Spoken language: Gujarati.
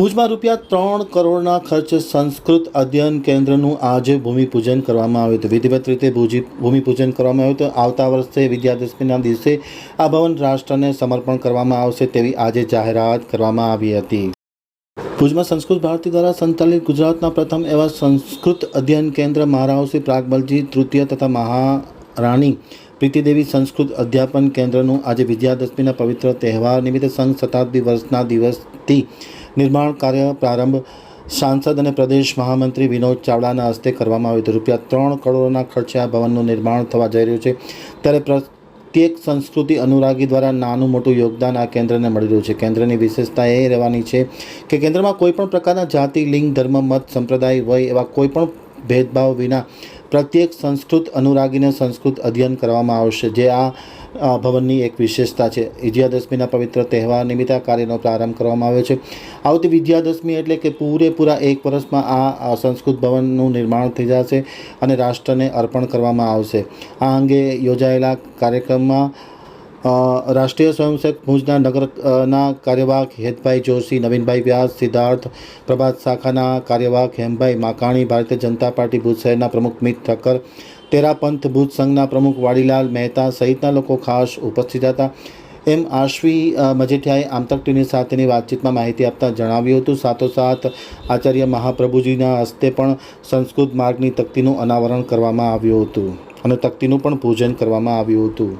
ભુજમાં રૂપિયા ત્રણ કરોડના ખર્ચે સંસ્કૃત અધ્યયન કેન્દ્રનું આજે ભૂમિપૂજન કરવામાં આવ્યું હતું. વિધિવત રીતે ભૂજી ભૂમિપૂજન કરવામાં આવ્યું હતું. આવતા વર્ષે વિદ્યાદશમીના દિવસે આ ભવન રાષ્ટ્રને સમર્પણ કરવામાં આવશે તેવી આજે જાહેરાત કરવામાં આવી હતી. ભુજમાં સંસ્કૃત ભારતી દ્વારા સંચાલિત ગુજરાતના પ્રથમ એવા સંસ્કૃત અધ્યયન કેન્દ્ર મહારાવશ્રી પ્રાગબલજી તૃતીય તથા મહારાણી પ્રીતિદેવી સંસ્કૃત અધ્યાપન કેન્દ્રનું આજે વિદ્યાદશમીના પવિત્ર તહેવાર નિમિત્તે સંઘ શતાબ્દી વર્ષના દિવસથી નિર્માણ કાર્ય પ્રારંભ સાંસદ અને પ્રદેશ મહામંત્રી વિનોદ ચાવડાના હસ્તે કરવામાં આવ્યું હતું. રૂપિયા ત્રણ કરોડના ખર્ચે આ ભવનનું નિર્માણ થવા જઈ રહ્યું છે. ત્યારે પ્રત્યેક સંસ્કૃતિ અનુરાગી દ્વારા નાનું મોટું યોગદાન આ કેન્દ્રને મળી રહ્યું છે. કેન્દ્રની વિશેષતા એ રહેવાની છે કે કેન્દ્રમાં કોઈપણ પ્રકારના જાતિ, લિંગ, ધર્મ, મત, સંપ્રદાય, વય એવા કોઈપણ ભેદભાવ વિના પ્રત્યેક સંસ્કૃત અનુરાગીને સંસ્કૃત અધ્યયન કરવામાં આવશે, જે આ ભવનની એક વિશેષતા છે. વિજયાદશમીના પવિત્ર તહેવાર નિમિત્તે આ કાર્યનો પ્રારંભ કરવામાં આવ્યો છે. આવતી વિજયાદશમી એટલે કે પૂરેપૂરા એક વર્ષમાં આ સંસ્કૃત ભવનનું નિર્માણ થઈ જશે અને રાષ્ટ્રને અર્પણ કરવામાં આવશે. આ અંગે યોજાયેલા કાર્યક્રમમાં રાષ્ટ્રીય સ્વયંસેવક ભુજના નગર ના કાર્યવાહક હેતભાઈ જોશી, નવીનભાઈ વ્યાસ, સિદ્ધાર્થ, પ્રભાત શાખાના કાર્યવાહક હેમભાઈ માકાણી, ભારતીય જનતા પાર્ટી ભુજ શહેરના પ્રમુખ મિત ઠક્કર તેરાપંથ ભુજ સંઘના પ્રમુખ વાડીલાલ મહેતા સહિતના લોકો ખાસ ઉપસ્થિત હતા. એમ આશ્વી મજેઠિયાએ આમતક ટીવી સાથેની વાતચીતમાં માહિતી આપતા જણાવ્યું હતું. સાથોસાથ આચાર્ય મહાપ્રભુજીના હસ્તે પણ સંસ્કૃત માર્ગની તકતીનું અનાવરણ કરવામાં આવ્યું હતું અને તકતીનું પણ પૂજન કરવામાં આવ્યું હતું.